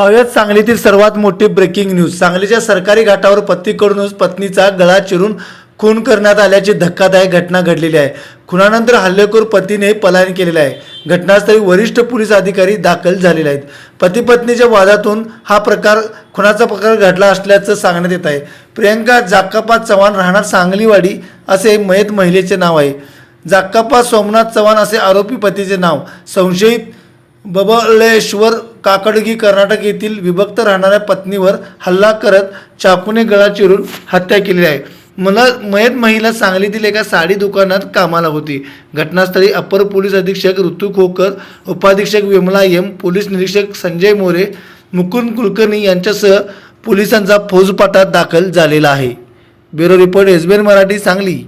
पाहुयात सांगलीतील सर्वात मोठी ब्रेकिंग न्यूज सांगलीच्या सरकारी घाटावर पतीकडूनच पत्नीचा गळा चिरून खून करण्यात आल्याची धक्कादायक घटना घडलेली आहे. खुनानंतर हल्लेखोर पतीने पलायन केलेलं आहे. घटनास्थळी वरिष्ठ पोलीस अधिकारी दाखल झालेले आहेत. पती पत्नीच्या वादातून हा प्रकार खुनाचा प्रकार घडला असल्याचं सांगण्यात येत आहे. प्रियंका जाक्कापा चव्हाण राहणार सांगलीवाडी असे मयत महिलेचे नाव आहे. जाक्कापा सोमनाथ चव्हाण असे आरोपी पतीचे नाव. संशयित बबलेश्वर काकडगी कर्नाटक येथील विभक्त राहणाऱ्या पत्नीवर हल्ला करत चाकूने गळा चिरून हत्या केली आहे. मला मयत महिला सांगलीतील एका साडी दुकानात कामाला होती. घटनास्थळी अपर पोलीस अधीक्षक ऋतू खोकर उपाधीक्षक विमला एम पोलीस निरीक्षक संजय मोरे मुकुंद कुलकर्णी यांच्यासह पोलिसांचा फौजपाटात दाखल झालेला आहे. Bureau report S Marathi Sangli.